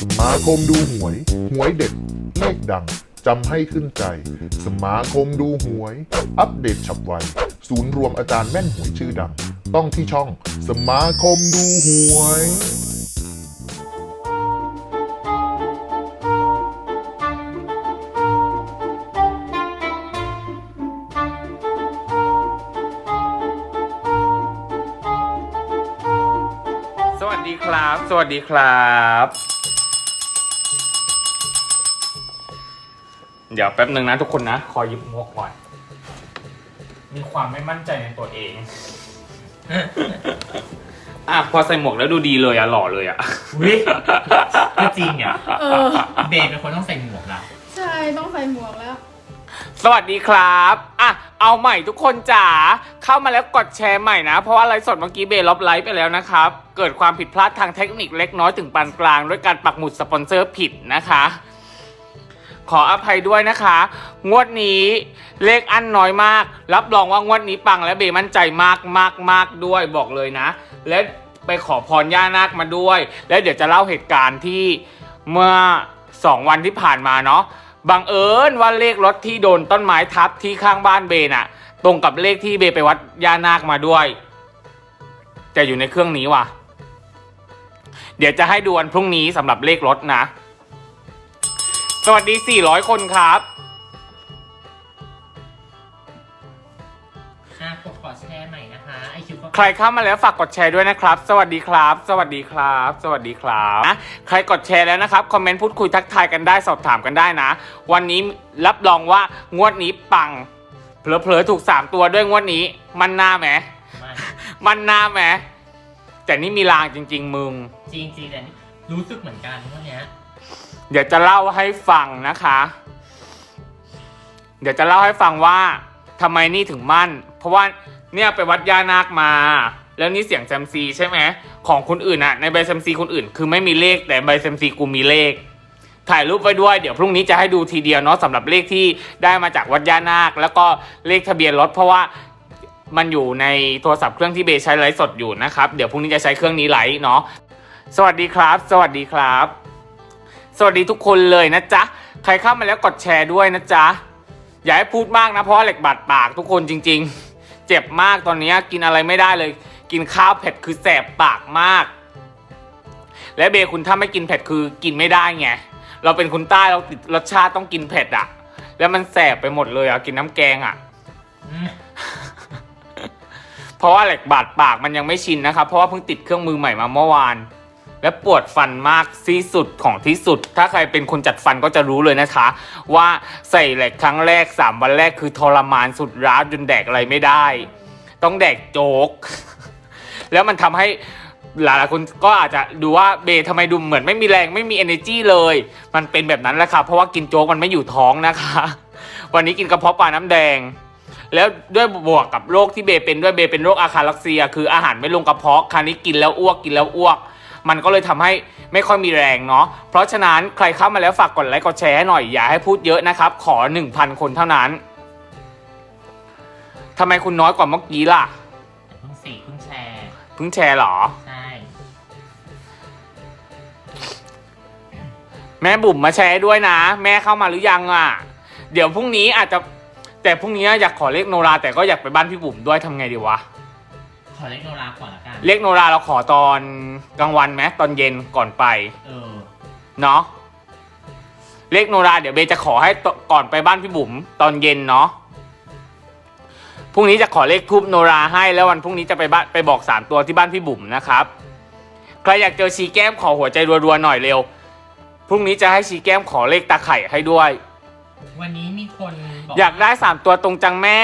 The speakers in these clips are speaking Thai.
สมาคมดูหวย หวยเด็ดเลขดังจำให้ขึ้นใจ สมาคมดูหวย อัปเดตฉับไว ศูนย์รวมอาจารย์แม่นหวยชื่อดัง ต้องที่ช่อง สมาคมดูหวยสวัสดีครับ สวัสดีครับ เดี๋ยวแป๊บหนึ่งนะทุกคนนะ ขอหยิบหมวกก่อน มีความไม่มั่นใจในตัวเอง อะพอใส่หมวกแล้วดูดีเลยอะหล่อเลยอะวิก็จริงเนี่ยเออ เบย์เป็นคนต้องใส่หมวกละใช่ต้องใส่หมวกแล้ว สวัสดีครับอะเอาใหม่ทุกคนจ๋า เข้ามาแล้วกดแชร์ใหม่นะ เพราะว่าไลฟ์สดเมื่อกี้เบลลบไลฟ์ไปแล้วนะครับ เกิดความผิดพลาดทางเทคนิคเล็กน้อยถึงปานกลาง ด้วยการปักหมุดสปอนเซอร์ผิดนะคะ ขออภัยด้วยนะคะ งวดนี้เลขอันน้อยมาก รับรองว่างวดนี้ปังและเบมั่นใจมากมากมากด้วยบอกเลยนะ และไปขอพรย่านาคมาด้วย แล้วเดี๋ยวจะเล่าเหตุการณ์ที่เมื่อสองวันที่ผ่านมาเนาะบังเอิญว่าเลขรถที่โดนต้นไม้ทับที่ข้างบ้านเบน่ะ ตรงกับเลขที่เบไปวัดย่านาคมาด้วยจะอยู่ในเครื่องนี้ว่ะ เดี๋ยวจะให้ดูวันพรุ่งนี้สำหรับเลขรถนะ สวัสดี 400 คนครับ อะกดขอแชร์ใหม่นะคะไอคิวก็ ใครเข้ามาแล้วฝากกดแชร์ด้วยนะครับ สวัสดีครับ สวัสดีครับ สวัสดีครับนะใครกดแชร์แล้วนะครับ คอมเมนต์พูดคุยทักทายกันได้สอบถามกันได้นะ วันนี้รับรองว่างวดนี้ปัง เผลอๆถูก 3 ตัวด้วยงวดนี้ มันหน้าไหมมามันหน้าไหม แต่นี่มีลางจริง ๆ มึง จริงจริงๆแต่นี่รู้สึกเหมือนกันพวกเนี้ย เดี๋ยวจะเล่าให้ฟังนะคะ เดี๋ยวจะเล่าให้ฟังว่าทำไมนี่ถึงมั่น เพราะว่าเนี่ยไปวัดย่านาคมา แล้วนี่เสียงแซมซีใช่ไหมของคนอื่นอะในใบแซมซีคนอื่น คือไม่มีเลขแต่ใบแซมซีกูมีเลข ถ่ายรูปไว้ด้วยเดี๋ยวพรุ่งนี้จะให้ดูทีเดียวเนาะสำหรับเลขที่ได้มาจากวัดย่านาค แล้วก็เลขทะเบียนรถเพราะว่ามันอยู่ในโทรศัพท์เครื่องที่เบย์ใช้ไลฟ์สดอยู่นะครับ เดี๋ยวพรุ่งนี้จะใช้เครื่องนี้ไลฟ์เนาะสวัสดีครับ สวัสดีครับ สวัสดีทุกคนเลยนะจ๊ะ ใครเข้ามาแล้วกดแชร์ด้วยนะจ๊ะ อย่าให้พูดมากนะเพราะเหล็กบาดปากทุกคนจริง ๆ เจ็บมากตอนนี้กินอะไรไม่ได้เลย กินข้าวเผ็ดคือแสบปากมาก และเบคุณถ้าไม่กินเผ็ดคือกินไม่ได้ไง เราเป็นคนใต้เราติดรสชาติต้องกินเผ็ดอะแล้วมันแสบไปหมดเลยอะกินน้ำแกงอะเพราะว่าเหล็กบาดปากมันยังไม่ชินนะครับเพราะว่าเพิ่งติดเครื่องมือใหม่มาเมื่อวาน และปวดฟันมากที่สุดของที่สุด ถ้าใครเป็นคนจัดฟันก็จะรู้เลยนะคะ ว่าใส่เหล็กครั้งแรก 3 วันแรกคือทรมานสุดร้าวจนแดกอะไรไม่ได้ ต้องแดกโจก แล้วมันทำให้หลายๆคนก็อาจจะดูว่าเบทำไมดูเหมือนไม่มีแรงไม่มี energy เลย มันเป็นแบบนั้นแหละค่ะเพราะว่ากินโจ๊กมันไม่อยู่ท้องนะคะ วันนี้กินกระเพาะปลาน้ำแดง แล้วด้วยบวกกับโรคที่เบเป็นด้วยเบเป็นโรคอาคาลักเซีย คืออาหารไม่ลงกระเพาะคราวนี้กินแล้วอ้วกกินแล้วอ้วก มันก็เลยทำให้ไม่ค่อยมีแรงเนาะเพราะฉะนั้นใครเข้ามาแล้วฝากกดไลค์กดแชร์ให้หน่อยอย่าให้พูดเยอะนะครับ ขอ 1,000 คนเท่านั้นทำไมคุณน้อยกว่าเมื่อกี้ล่ะเพิ่งสี่เพิ่งแชร์เพิ่งแชร์เหรอใช่แม่บุ๋มมาแชร์ด้วยนะ แม่เข้ามาหรือยังอะ เดี๋ยวพรุ่งนี้อาจจะแต่พรุ่งนี้อยากขอเลขโนราแต่ก็อยากไปบ้านพี่บุ๋มด้วยทำไงดีวะ ขอเล็กโนราก่อนละกันเลขโนราเราขอตอนกลางวันไหมตอนเย็นก่อนไป เออ เนาะเลขโนราเดี๋ยวเบย์จะขอให้ตก่อนไปบ้านพี่บุ๋มตอนเย็นเนาะพรุ่งนี้จะขอเลขทูบโนราให้แล้ววันพรุ่งนี้จะไปบ้านไปบอกสามตัวที่บ้านพี่บุ๋มนะครับใครอยากเจอชีแก้มขอหัวใจรัวๆหน่อยเร็วพรุ่งนี้จะให้ชีแก้มขอเลขตาไข่ให้ด้วย วันนี้มีคนบอกอยากได้สามตัวตรงจังแม่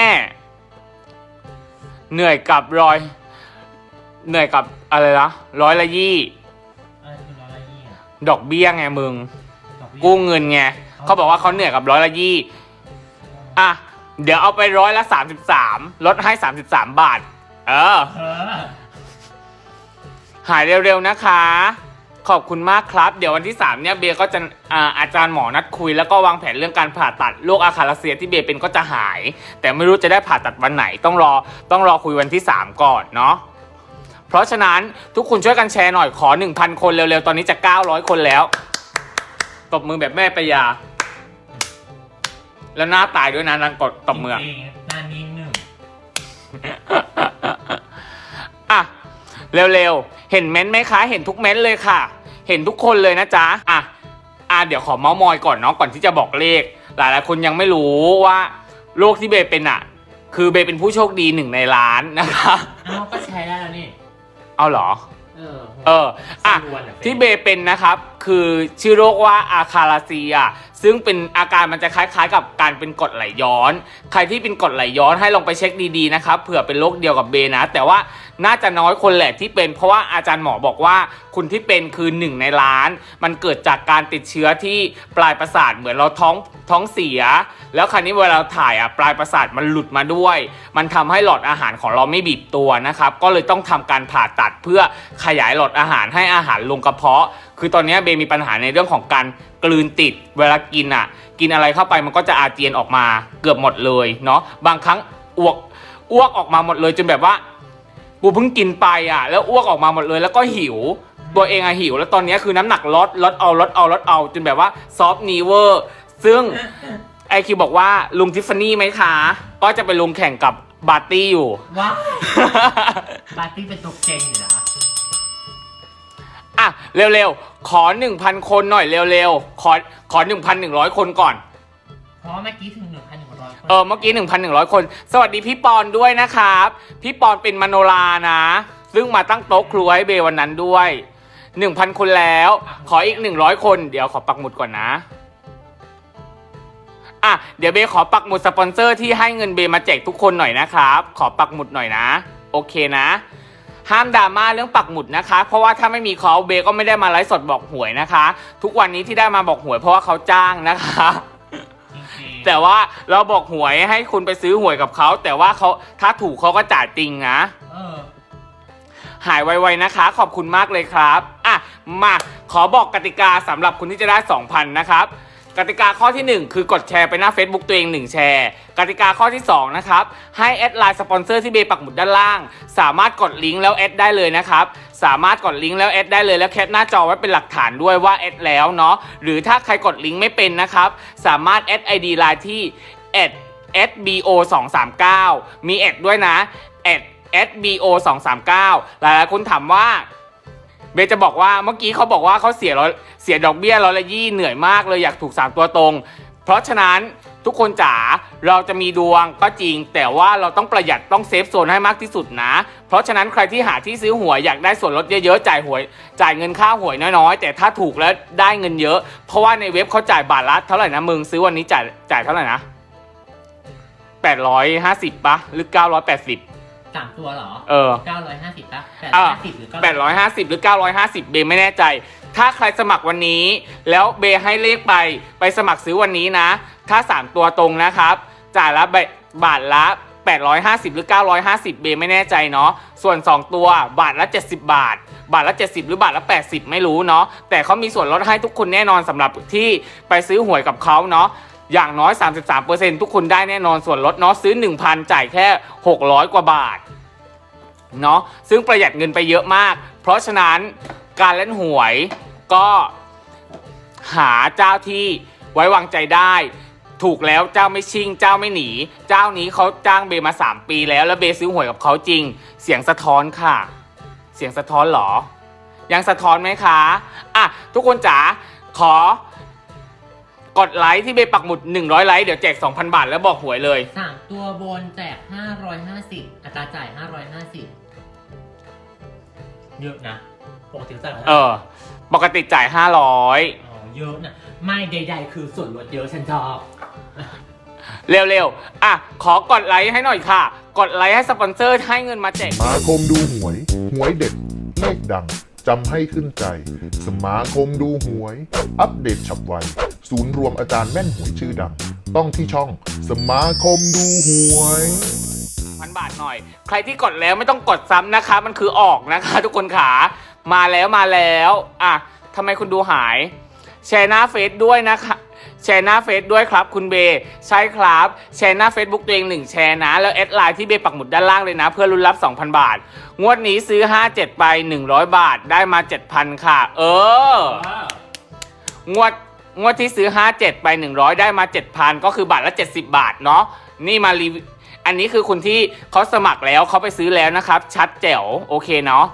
เหนื่อยกับรอย เหนื่อยกับอะไรนะร้อยละยี่ อะไรคือร้อยละยี่อะดอกเบี้ยไงมึง ดอกเบี้ยกู้เงินไงเขาบอกว่าเขาเหนื่อยกับร้อยละยี่อะเดี๋ยวเอาไปร้อยละสามสิบสามลดให้สามสิบสามบาท เออ เออหายเร็วๆนะคะ ขอบคุณมากครับ เดี๋ยววันที่ 3 เนี่ยเบย์ก็จะอาอาจารย์หมอนัดคุย แล้วก็วางแผนเรื่องการผ่าตัดโรคอาคาลาเซียที่เบย์เป็นก็จะหาย แต่ไม่รู้จะได้ผ่าตัดวันไหนต้องรอต้องรอคุยวันที่ 3 ก่อนเนาะ เพราะฉะนั้นทุกคนช่วยกันแชร์หน่อยขอ 1,000 คนเร็วๆ ตอนนี้จะ 900 คนแล้ว ตบมือแบบแม่ประยา แล้วหน้าตายด้วยนะนางกดตบมืออะจริงๆหน้านิ่งหนึ่งอะเร็วๆ เห็นเม้นต์ไหมคะ เห็นทุกเม้นต์เลยค่ะ เห็นทุกคนเลยนะจ๊ะอะอะเดี๋ยวขอเมาส์มอยก่อนเนาะก่อนที่จะบอกเลข หลายๆคนยังไม่รู้ว่าโรคที่เบย์เป็นอะ คือเบย์เป็นผู้โชคดีหนึ่งในล้านนะคะอ้าวก็แชร์ได้แล้วนี่ เอาเหรอ เออ เออ อะ ส่วนๆที่เบย์เป็นนะครับ คือชื่อโรคว่าอาคาราเซีย ซึ่งเป็นอาการมันจะคล้ายๆ กับการเป็นกรดไหลย้อน ใครที่เป็นกรดไหลย้อนให้ลองไปเช็คดีๆนะครับ เผื่อเป็นโรคเดียวกับเบย์นะ แต่ว่า น่าจะน้อยคนแหละที่เป็น เพราะว่าอาจารย์หมอบอกว่าคุณที่เป็นคือหนึ่งในล้าน มันเกิดจากการติดเชื้อที่ปลายประสาทเหมือนเราท้องท้องเสีย แล้วคราวนี้เวลาเราถ่ายอะปลายประสาทมันหลุดมาด้วย มันทำให้หลอดอาหารของเราไม่บีบตัวนะครับก็เลยต้องทำการผ่าตัดเพื่อขยายหลอดอาหารให้อาหารลงกระเพาะ คือตอนนี้เบมีปัญหาในเรื่องของการกลืนติดเวลากินอะ กินอะไรเข้าไปมันก็จะอาเจียนออกมาเกือบหมดเลยเนาะบางครั้งอ้วกอ้วกออกมาหมดเลยจนแบบว่า กูเพิ่งกินไปอะ แล้วอ้วกออกมาหมดเลยแล้วก็หิว ตัวเองอะหิว แล้วตอนนี้คือน้ำหนักลดลดเอาลดเอาลดเอาจนแบบว่าซอฟต์นีเวอร์ซึ่งไอคิวบอกว่าลุงทิฟฟานี่ไหมคะ ก็จะไปลงแข่งกับบาร์ตี้อยู่ ว้าวปาร์ตี้เป็นตัวเก่งอยู่นะอะเร็วๆ ขอ 1,000 คนหน่อยเร็วๆ ขอขอ 1,100 คนก่อน เพราะว่าเมื่อกี้ถึงหนึ่งพันหนึ่งร้อยคน เออเมื่อกี้ 1,100 คน สวัสดีพี่ปอนด้วยนะครับ พี่ปอนเป็นมโนรานะ ซึ่งมาตั้งโต๊ะครัวให้เบวันนั้นด้วย 1,000 คนแล้ว ขออีก 100 คน เดี๋ยวขอปักหมุดก่อนนะอะเดี๋ยวเบขอปักหมุดสปอนเซอร์ที่ให้เงินเบมาแจกทุกคนหน่อยนะครับ ขอปักหมุดหน่อยนะ โอเคนะ ห้ามดราม่าเรื่องปักหมุดนะคะ เพราะว่าถ้าไม่มีเขาเบก็ไม่ได้มาไลฟ์สดบอกหวยนะคะ ทุกวันนี้ที่ได้มาบอกหวยเพราะว่าเขาจ้างนะคะ แต่ว่าเราบอกหวยให้คุณไปซื้อหวยกับเขาแต่ว่าเขาถ้าถูกเขาก็จ่ายจริงนะ เออ หายไวๆนะคะ ขอบคุณมากเลยครับอะมาขอบอกกติกาสำหรับคุณที่จะได้ 2,000 นะครับ กติกาข้อที่ 1 คือกดแชร์ไปหน้า Facebook ตัวเอง 1 แชร์ กติกาข้อที่ 2 นะครับ ให้แอดไลน์สปอนเซอร์ที่เบย์ปักหมุดด้านล่าง สามารถกดลิงก์แล้วแอดได้เลยนะครับ สามารถกดลิงก์แล้วแอดได้เลยแล้วแคปหน้าจอไว้เป็นหลักฐานด้วยว่าแอดแล้วเนาะหรือถ้าใครกดลิงก์ไม่เป็นนะครับสามารถแอด ID ไลน์ที่แอด SBO 2 3 9มีแอดด้วยนะแอด SBO 2 3 9หลายๆคนถามว่าเบจะบอกว่าเมื่อกี้เขาบอกว่าเขาเสียร้อยเสียดอกเบี้ยร้อยละยี่เหนื่อยมากเลยอยากถูก3ตัวตรง เพราะฉะนั้น ทุกคนจ๋าเราจะมีดวงก็จริง แต่ว่าเราต้องประหยัดต้องเซฟโซนให้มากที่สุดนะ เพราะฉะนั้นใครที่หาที่ซื้อหวยอยากได้ส่วนลดเยอะๆจ่ายหวย จ่ายเงินค่าหวยน้อยๆ แต่ถ้าถูกแล้วได้เงินเยอะ เพราะว่าในเว็บเขาจ่ายบาทละเท่าไหร่นะมึงซื้อวันนี้จ่ายจ่ายเท่าไหร่นะ850ปะหรือ 980สามตัวเหรอเออเก้าร้อยห้าสิบป่ะแปดอะห้าสิบหรือเก้า850 หรือ 950 เบย์ไม่แน่ใจ ถ้าใครสมัครวันนี้ แล้วเบให้เลขไปไปสมัครซื้อวันนี้นะ ถ้า 3 ตัวตรงนะครับ จ่ายละบาทละ 850 หรือ 950 เบไม่แน่ใจเนาะส่วน 2 ตัวบาทละ 70 บาท บาทละ 70 หรือบาทละ 80 ไม่รู้เนาะแต่เขามีส่วนลดให้ทุกคนแน่นอนสำหรับที่ไปซื้อหวยกับเขาเนาะอย่างน้อย 33%ทุกคนได้แน่นอนส่วนลดเนาะซื้อ 1,000 จ่ายแค่ 600 กว่าบาทเนาะซึ่งประหยัดเงินไปเยอะมาก เพราะฉะนั้นการเล่นหวย ก็หาเจ้าที่ไว้วางใจได้ ถูกแล้วเจ้าไม่ชิงเจ้าไม่หนี เจ้านี้เขาจ้างเบมา 3 ปีแล้วแล้วเบซื้อหวยกับเขาจริง เสียงสะท้อนค่ะ เสียงสะท้อนเหรอ ยังสะท้อนไหมคะอะทุกคนจ๋าขอกดไลค์ที่เบปักหมุด 100 ไลค์เดี๋ยวแจก 2,000 บาทแล้วบอกหวยเลย สามตัวบนแจกห้าร้อยห้าสิบอัตราจ่ายห้าร้อยห้าสิบเยอะนะปกติจ่ายเออ ปกติจ่าย 500 อ๋อเยอะนะไม่ใดๆ คือส่วนลดเยอะฉันชอบเร็วๆ อะ ขอกดไลค์ให้หน่อยค่ะ กดไลค์ให้สปอนเซอร์ให้เงินมาแจก สมาคมดูหวย หวยเด็ดเลขดัง จำให้ขึ้นใจ สมาคมดูหวย อัปเดตฉับไว ศูนย์รวมอาจารย์แม่นหวยชื่อดัง ต้องที่ช่อง สมาคมดูหวย พันบาทหน่อย ใครที่กดแล้วไม่ต้องกดซ้ำนะคะ มันคือออกนะคะ ทุกคนขา มาแล้วมาแล้วอะทำไมคุณดูหาย แชร์หน้าเฟซด้วยนะคะแชร์หน้าเฟซด้วยครับคุณเบย์ใช่ครับ แชร์หน้า Facebook ตัวเองหนึ่งแชร์นะ แล้วแอดไลน์ที่เบย์ปักหมุดด้านล่างเลยนะ เพื่อรุนรับ 2,000 บาท งวดนี้ซื้อ 57 ไป 100 บาทได้มา 7,000 ค่ะ เออ งวดงวดที่ซื้อ 57 ไป 100 ได้มา 7,000 ก็คือบาทละ 70 บาทเนาะนี่มารีวิวอันนี้คือคุณที่เขาสมัครแล้วเขาไปซื้อแล้วนะครับ ชัดแจ๋วโอเคเนาะ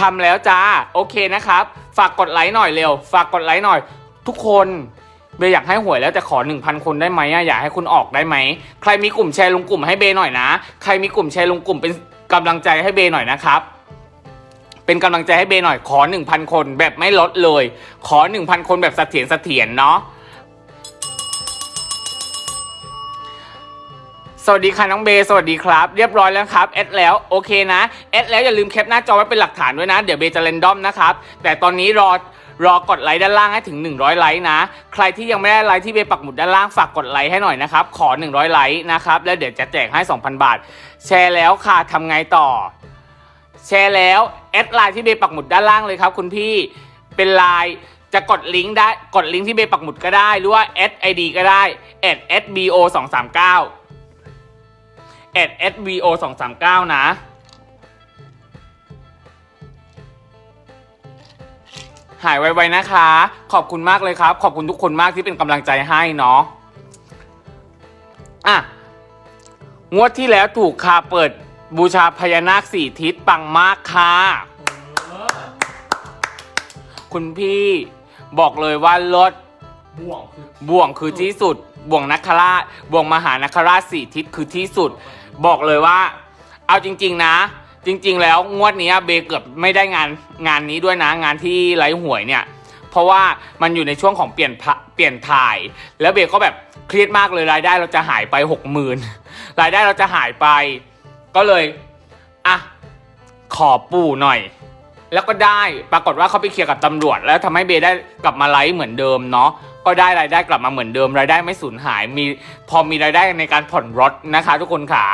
ทำแล้วจ้า โอเคนะครับ ฝากกดไลค์หน่อยเร็ว ฝากกดไลค์หน่อย ทุกคนเบย์อยากให้หวยแล้วแต่ขอ 1,000 คนได้ไหมอะอยากให้คุณออกได้ไหม ใครมีกลุ่มแชร์ลงกลุ่มให้เบย์หน่อยนะ ใครมีกลุ่มแชร์ลงกลุ่มเป็นกำลังใจให้เบย์หน่อยนะครับ เป็นกำลังใจให้เบย์หน่อยขอ 1,000 คนแบบไม่ลดเลย ขอ 1,000 คนแบบเสถียรเสถียรเนาะ สวัสดีค่ะน้องเบย์สวัสดีครับ เรียบร้อยแล้วครับแอดแล้วโอเคนะแอดแล้วอย่าลืมแคปหน้าจอไว้เป็นหลักฐานด้วยนะ เดี๋ยวเบย์จะเรนดอมนะครับ แต่ตอนนี้รอรอกดไลค์ด้านล่างให้ถึง 100 ไลค์นะ ใครที่ยังไม่ได้ไลค์ที่เบย์ปักหมุดด้านล่างฝากกดไลค์ให้หน่อยนะครับ ขอ 100 ไลค์นะครับ แล้วเดี๋ยวจะแจกให้ 2,000 บาท แชร์แล้วค่ะทำไงต่อ แชร์แล้ว แอดไลน์ที่เบย์ปักหมุดด้านล่างเลยครับ คุณพี่ เป็นไลน์จะกดลิงก์ได้ กดลิงก์ที่เบย์ปักหมุดก็ได้ หรือว่าแอดไอดีก็ได้แอด sbo 2 3 9แอด sbo 2 3 9 นะ หายไวๆนะคะ ขอบคุณมากเลยครับ ขอบคุณทุกคนมากที่เป็นกำลังใจให้เนาะอะ งวดที่แล้วถูกค่ะเปิดบูชาพญานาคสี่ทิศปังมากค่ะ คุณพี่บอกเลยว่าลดบ่วงคือบ่วงคือที่สุด บ่วงนักคราชบ่วงมหานักคราชสี่ทิศคือที่สุด บอกเลยว่า เอาจริง ๆ นะ จริง ๆ แล้วงวดนี้เบเกือบไม่ได้งานงานนี้ด้วยนะ งานที่ไร้หวยเนี่ย เพราะว่ามันอยู่ในช่วงของเปลี่ยนเปลี่ยนถ่าย แล้วเบก็แบบเครียดมากเลยรายได้เราจะหายไปหกหมื่นรายได้เราจะหายไป ก็เลยอะขอปู่หน่อย แล้วก็ได้ปรากฏว่าเขาไปเคลียร์กับตำรวจ แล้วทำให้เบได้กลับมาไลฟ์เหมือนเดิมเนาะ ก็ได้รายได้กลับมาเหมือนเดิมรายได้ไม่สูญหายมีพอมีรายได้ในการผ่อนรถนะคะ ทุกคนขา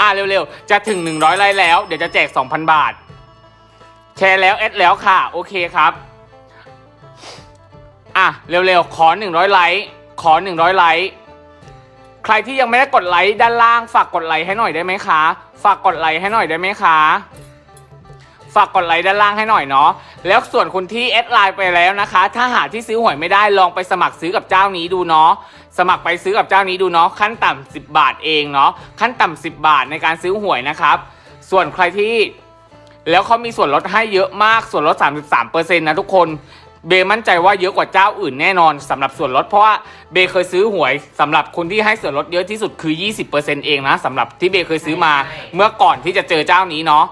อะเร็วๆ จะถึง 100ไลค์แล้ว เดี๋ยวจะแจก 2,000 บาท แชร์แล้วเอดแล้วค่ะ โอเคครับ อะ เร็วๆ ขอ 100ไลค์ขอ 100ไลค์ใครที่ยังไม่ได้กดไลค์ด้านล่างฝากกดไลค์ให้หน่อยได้ไหมคะ ฝากกดไลค์ให้หน่อยได้ไหมคะ ฝากกดไลค์ด้านล่างให้หน่อยเนาะแล้วส่วนคุณที่แอดไลน์ไปแล้วนะคะ ถ้าหาที่ซื้อหวยไม่ได้ลองไปสมัครซื้อกับเจ้านี้ดูเนาะสมัครไปซื้อกับเจ้านี้ดูเนาะขั้นต่ำ10 บาทเองเนาะขั้นต่ำ10 บาทในการซื้อหวยนะครับส่วนใครที่แล้วเขามีส่วนลดให้เยอะมากส่วนลด 33%นะทุกคนเบมั่นใจว่าเยอะกว่าเจ้าอื่นแน่นอนสำหรับส่วนลดเพราะว่าเบเคยซื้อหวยสำหรับคนที่ให้ส่วนลดเยอะที่สุดคือ 20%เองนะสำหรับที่เบเคยซื้อมาเมื่อก่อนที่จะเจอเจ้านี้เนาะ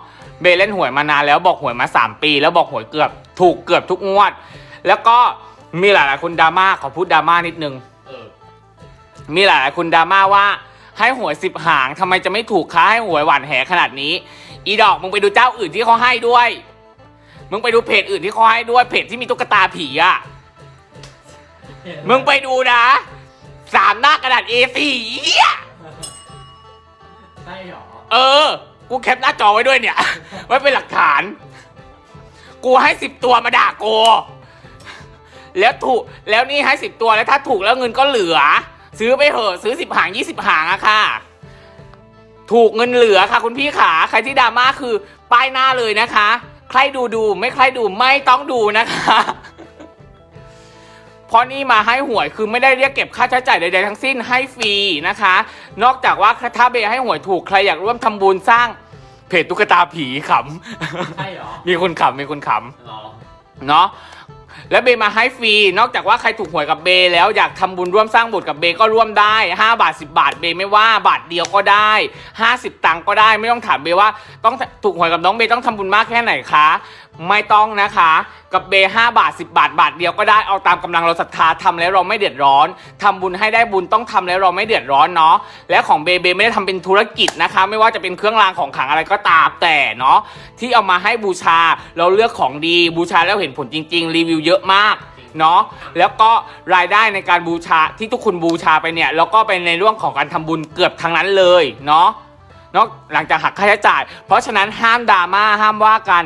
เบย์เล่นหวยมานานแล้วบอกหวยมา 3 ปี แล้วบอกหวยเกือบถูกเกือบทุกงวด แล้วก็มีหลายๆคนดราม่าขอพูดดราม่านิดนึงเออมีหลายๆคนดราม่าว่าให้หวยสิบหางทำไมจะไม่ถูกค้าให้หวยหวานแหขนาดนี้ อีดอกมึงไปดูเจ้าอื่นที่เขาให้ด้วย มึงไปดูเพจอื่นที่เขาให้ด้วยเพจที่มีตุ๊กตาผีอะมึงไปดูนะสามหน้ากระดาษ A4 เหี้ยใช่หรอ เออ กูแคปหน้าจอไว้ด้วยเนี่ย ไว้เป็นหลักฐาน กูให้สิบตัวมาด่ากูแล้วถูกแล้วนี่ให้สิบตัวแล้วถ้าถูกแล้วเงินก็เหลือ ซื้อไปเถอะซื้อสิบหางยี่สิบหางอะค่ะ ถูกเงินเหลือค่ะ คุณพี่ขาใครที่ดราม่าคือป้ายหน้าเลยนะคะ ใครดูดูไม่ใครดูไม่ต้องดูนะคะ เพราะนี่มาให้หวยคือไม่ได้เรียกเก็บค่าใช้จ่ายใดๆทั้งสิ้นให้ฟรีนะคะ นอกจากว่าถ้าเบย์ให้หวยถูกใครอยากร่วมทำบุญสร้างเพจตุ๊กตาผีขำใช่หรอ มีคนขำมีคนขหรอำเนาะแล้วเบย์มาให้ฟรี นอกจากว่าใครถูกหวยกับเบย์แล้วอยากทำบุญร่วมสร้างบุญกับเบย์ก็ร่วมได้ 5 บาท 10 บาทเบย์ไม่ว่าบาทเดียวก็ได้ 50 ตังค์ก็ได้ไม่ต้องถามเบย์ว่า ต้องถูกหวยกับน้องเบย์ต้องทำบุญมากแค่ไหนคะ ไม่ต้องนะคะ กับเบ5บาท 10 บาทบาทเดียวก็ได้เอาตามกำลังเราศรัทธาทำแล้วเราไม่เดือดร้อนทำบุญให้ได้บุญต้องทำแล้วเราไม่เดือดร้อนเนาะและของเบเบไม่ได้ทำเป็นธุรกิจนะคะ ไม่ว่าจะเป็นเครื่องรางของขลังอะไรก็ตามแต่เนาะที่เอามาให้บูชาเราเลือกของดีบูชาแล้วเห็นผลจริง ๆ รีวิวเยอะมากเนาะแล้วก็รายได้ในการบูชาที่ทุกคนบูชาไปเนี่ยแล้วก็เป็นในเรื่องของการทำบุญเกือบทั้งนั้นเลยเนาะเนาะหลังจากหักค่าใช้จ่าย เพราะฉะนั้นห้ามดราม่าห้ามว่ากัน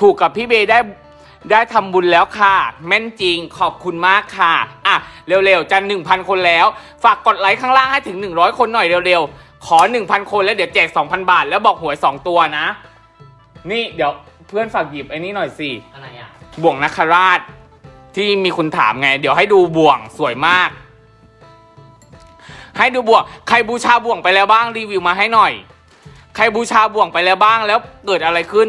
ถูกกับพี่เบย์ได้ได้ทำบุญแล้วค่ะ แม่นจริงขอบคุณมากค่ะ อะ เร็วๆจะ1,000คนแล้ว ฝากกดไลค์ข้างล่างให้ถึง 100 คนหน่อยเร็วๆ ขอ 1,000 คนแล้วเดี๋ยวแจก 2,000 บาท แล้วบอกหวย 2 ตัวนะ นี่เดี๋ยวเพื่อนฝากหยิบไอ้นี่หน่อยสิอะไรอะบ่วงนักคราชที่มีคุณถามไง เดี๋ยวให้ดูบ่วงสวยมาก ให้ดูบ่วง ใครบูชาบ่วงไปแล้วบ้างรีวิวมาให้หน่อย ใครบูชาบ่วงไปแล้วบ้างแล้วเกิดอะไรขึ้น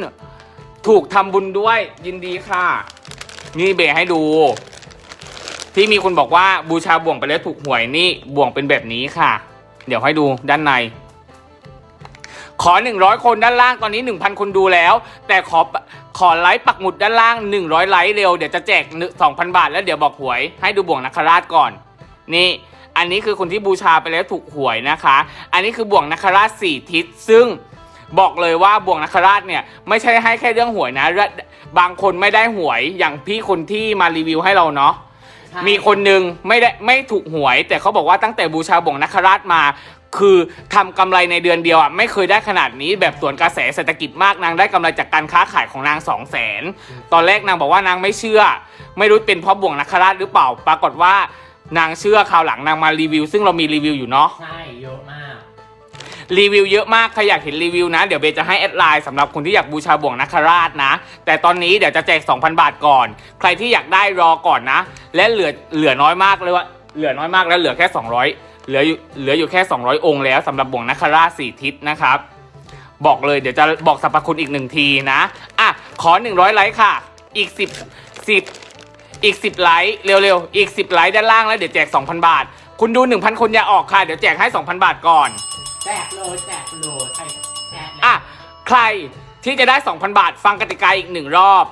ถูกทำบุญด้วยยินดีค่ะ นี่เบให้ดู ที่มีคนบอกว่าบูชาบ่วงไปแล้วถูกหวยนี่บ่วงเป็นแบบนี้ค่ะ เดี๋ยวให้ดูด้านใน ขอ 100 คนด้านล่างตอนนี้ 1,000 คนดูแล้ว แต่ขอขอไลค์ปักหมุดด้านล่าง 100 ไลค์เร็วเดี๋ยวจะแจก2,000 บาท แล้วเดี๋ยวบอกหวยให้ดูบ่วงนักคราชก่อน นี่ อันนี้คือคนที่บูชาไปแล้วถูกหวยนะคะ อันนี้คือบ่วงนักคราชสี่ทิศซึ่ง บอกเลยว่าบ่วงนักคราชเนี่ยไม่ใช่ให้แค่เรื่องหวยนะ บางคนไม่ได้หวยอย่างพี่คนที่มารีวิวให้เราเนาะใช่มีคนหนึ่งไม่ได้ไม่ถูกหวย แต่เขาบอกว่าตั้งแต่บูชาบ่งนักคราชมา คือทำกำไรในเดือนเดียวอะไม่เคยได้ขนาดนี้แบบสวนกระแสเศรษฐกิจมากนางได้กำไรจากการค้าขายของนางสองแสนตอนแรกนางบอกว่านางไม่เชื่อ ไม่รู้เป็นเพราะบ่วงนักคราชหรือเปล่า ปรากฏว่านางเชื่อคราวหลังนางมารีวิว ซึ่งเรามีรีวิวอยู่เนาะใช่เยอะมาก รีวิวเยอะมากใครอยากเห็นรีวิวนะ เดี๋ยวเบยจะให้แอดไลน์สำหรับคนที่อยากบูชาบ่วงนัคราชนะ แต่ตอนนี้เดี๋ยวจะแจก 2,000 บาทก่อน ใครที่อยากได้รอก่อนนะ และเหลือเหลือน้อยมากเลยว่าเหลือน้อยมากแล้วเหลือแค่ 200 เหลืออยู่เหลืออยู่แค่ 200 องค์แล้วสำหรับบ่วงนัคราชสี่ทิศนะครับบอกเลยเดี๋ยวจะบอกสรรพคุณอีกหนึ่งทีนะอะขอ 100 ไลค์ค่ะ อีก 10 10 อีก 10 ไลค์เร็วๆ อีก 10 ไลค์ด้านล่างแล้วเดี๋ยวแจก 2,000 บาท คุณดู 1,000 คนอย่าออกค่ะ เดี๋ยวแจกให้ 2,000 บาทก่อน แจกเลยแจกเลยใครแจกเลยอะใครที่จะได้ 2,000 บาท ฟังกติกาอีกหนึ่งรอบ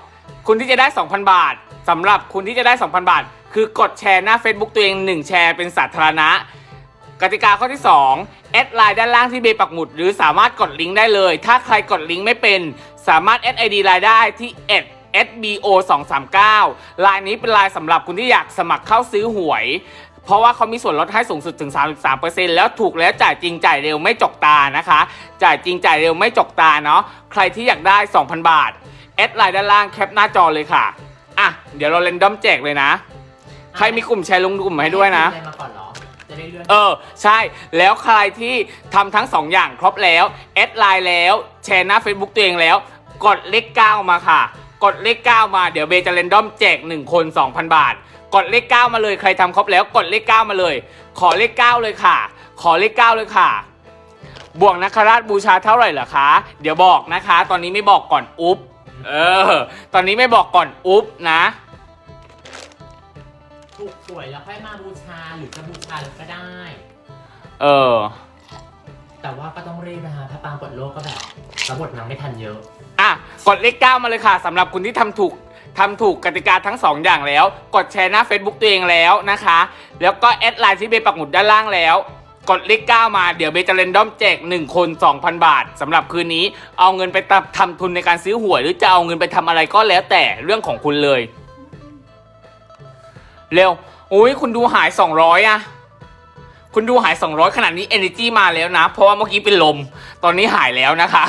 คุณที่จะได้ 2,000 บาทสำหรับคุณที่จะได้ 2,000 บาท คือกดแชร์หน้า Facebook ตัวเอง 1 แชร์เป็นสาธารณะ กติกาข้อที่ 2 แอดไลน์ด้านล่างที่เบย์ปักหมุด หรือสามารถกดลิงก์ได้เลย ถ้าใครกดลิงก์ไม่เป็น สามารถแอดไอดีไลน์ได้ที่ SBO 2 3 9ลายนี้เป็นลายสำหรับคุณที่อยากสมัครเข้าซื้อหวย เพราะว่าเขามีส่วนลดให้สูงสุดถึง 33%แล้วถูกแล้วจ่ายจริงจ่ายเร็วไม่จกตานะคะ จ่ายจริงจ่ายเร็วไม่จกตาเนาะใครที่อยากได้ 2,000 บาทแอดไลน์ด้านล่างแคปหน้าจอเลยค่ะอะเดี๋ยวเราเรนดอมแจกเลยนะ ใครมีกลุ่มแชร์ลงกลุ่มให้ด้วยนะให้พิมพ์อะไรมาก่อนเหรอจะได้เลื่อนเออ ใช่แล้วใครที่ทำทั้งสองอย่างครบแล้วแอดไลน์แล้วแชร์หน้า Facebook ตัวเองแล้ว กดเลข9มาค่ะ กดเลข9มาเดี๋ยวเบย์จะเรนดอมแจก 1 คน 2,000 บาท กดเลข 9 มาเลยใครทำครบแล้วกดเลข 9 มาเลย ขอเลข 9 เลยค่ะ ขอเลข 9 เลยค่ะบ่วงนักราชบูชาเท่าไหร่เหรอคะ เดี๋ยวบอกนะคะ ตอนนี้ไม่บอกก่อนอุ๊บเออ ตอนนี้ไม่บอกก่อนอุ๊บนะถูกสวยแล้วค่อยมาบูชาหรือจะบูชาก็ได้ เออ แต่ว่าก็ต้องรีบนะคะถ้าปางกดโลกก็แบบระบบนางไม่ทันเยอะ อะ กดเลข9มาเลยค่ะสำหรับคุณที่ทำถูก ทำถูกกติกาทั้ง 2 อย่างแล้ว กดแชร์หน้า Facebook ตัวเองแล้วนะคะ แล้วก็แอดไลน์ที่เบย์ปักหมุดด้านล่างแล้ว กดเลข9มาเดี๋ยวเบย์จะเรนดอมแจก 1 คน 2,000 บาทสำหรับคืนนี้ เอาเงินไปทำทุนในการซื้อหวย หรือจะเอาเงินไปทำอะไรก็แล้วแต่เรื่องของคุณเลย เร็วอุ้ยคุณดูหาย 200อะคุณดูหาย 200 ขนาดนี้ Energy มาแล้วนะ เพราะว่าเมื่อกี้เป็นลม ตอนนี้หายแล้วนะคะ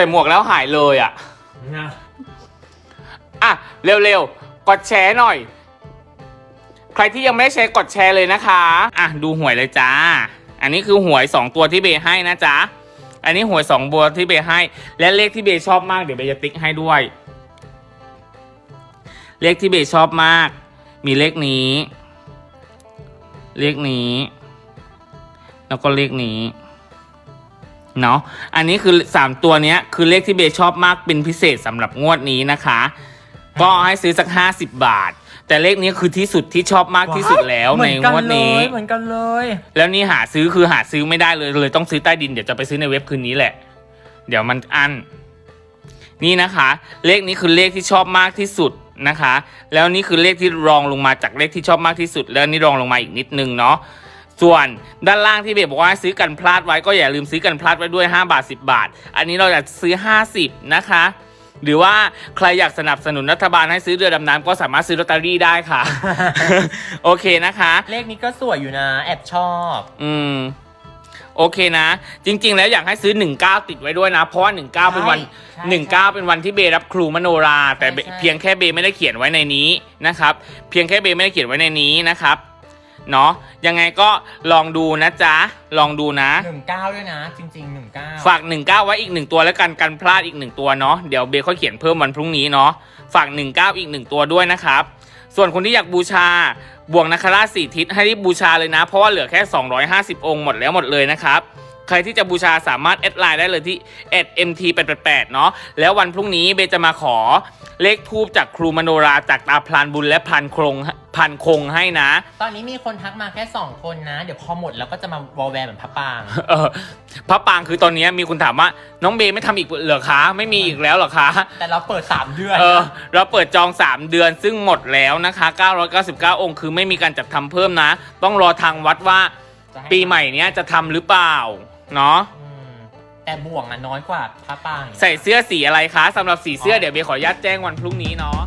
ส่หมวกแล้วหายเลยอะ นะอะ เร็วๆ กดแชร์หน่อย ใครที่ยังไม่ได้แชร์กดแชร์เลยนะคะ อะ ดูหวยเลยจ้า อันนี้คือหวย 2 ตัวที่เบย์ให้นะจ๊ะ อันนี้หวย2บัวที่เบย์ให้ และเลขที่เบย์ชอบมากเดี๋ยวเบย์จะติ๊กให้ด้วย เลขที่เบย์ชอบมาก มีเลขนี้ เลขนี้ แล้วก็เลขนี้ เนาะอันนี้คือ 3 ตัวเนี้ยคือเลขที่เบย์ชอบมากเป็นพิเศษสำหรับงวดนี้นะคะ ก็ให้ซื้อสัก 50 บาท แต่เลขนี้คือที่สุดที่ชอบมากที่สุดแล้วในงวดนี้ เหมือนกันเลย แล้วนี่หาซื้อคือหาซื้อไม่ได้เลยเลยต้องซื้อใต้ดินเดี๋ยวจะไปซื้อในเว็บคืนนี้แหละ เดี๋ยวมันอันนี่นะคะ เลขนี้คือเลขที่ชอบมากที่สุดนะคะ แล้วนี่คือเลขที่รองลงมาจากเลขที่ชอบมากที่สุด แล้วนี่รองลงมาอีกนิดนึงเนาะ ส่วนด้านล่างที่เบสบอกว่าให้ซื้อกันพลาดไว้ก็อย่าลืมซื้อกันพลาดไว้ด้วย 5 บาท 10 บาท อันนี้เราอยากซื้อ 50 นะคะ หรือว่าใครอยากสนับสนุนรัฐบาลให้ซื้อเรือดำน้ำก็สามารถซื้อลอตเตอรี่ได้ค่ะ โอเคนะคะ เลขนี้ก็สวยอยู่นะ แอบชอบ อืมโอเคนะ จริง ๆ แล้วอยากให้ซื้อ 19 ติดไว้ด้วยนะ เพราะว่า19 เป็นวันใช่ใช่19 เป็นวันที่เบรับครูมโนรา แต่เบใช่ใช่เพียงแค่เบไม่ได้เขียนไว้ในนี้นะครับ เพียงแค่เบไม่ได้เขียนไว้ในนี้นะครับ เนาะยังไงก็ลองดูนะจ๊ะ ลองดูนะ หนึ่งเก้าด้วยนะ จริงๆหนึ่งเก้าฝาก 19 ไว้อีกหนึ่งตัวแล้วกันกันพลาดอีกหนึ่งตัวเนาะเดี๋ยวเบลเขาเขียนเพิ่มวันพรุ่งนี้เนาะฝาก 19 อีกหนึ่งตัวด้วยนะครับ ส่วนคนที่อยากบูชาบวงนาคราชสี่ทิศให้รีบบูชาเลยนะ เพราะว่าเหลือแค่ 250 องค์หมดแล้วหมดเลยนะครับ ใครที่จะบูชาสามารถแอดไลน์ได้เลยที่ @mt888 เนาะแล้ววันพรุ่งนี้เบลจะมาขอเลขทูบจากครูมโนราจากตาพลานบุญและพันคงพันคงให้นะ ตอนนี้มีคนทักมาแค่สองคนนะ เดี๋ยวพอหมดแล้วก็จะมาวอลแวร์เหมือนพระปางเออพระปางคือตอนนี้มีคุณถามว่า น้องเบย์ไม่ทำอีกเหรอคะไม่มีอีกแล้วเหรอคะ แต่เราเปิดสามเดือนเออเราเปิดจอง 3 เดือนซึ่งหมดแล้วนะคะ 999 องค์คือไม่มีการจัดทำเพิ่มนะ ต้องรอทางวัดว่าจะห้ปีใหม่เนี้ยจะทำหรือเปล่า เนาะอืมแต่บ่วงอะน้อยกว่าพระปาง ใส่เสื้อสีอะไรคะสำหรับสีเสื้อเดี๋ยวเบย์ขออนุญาตแจ้งวันพรุ่งนี้เนาะ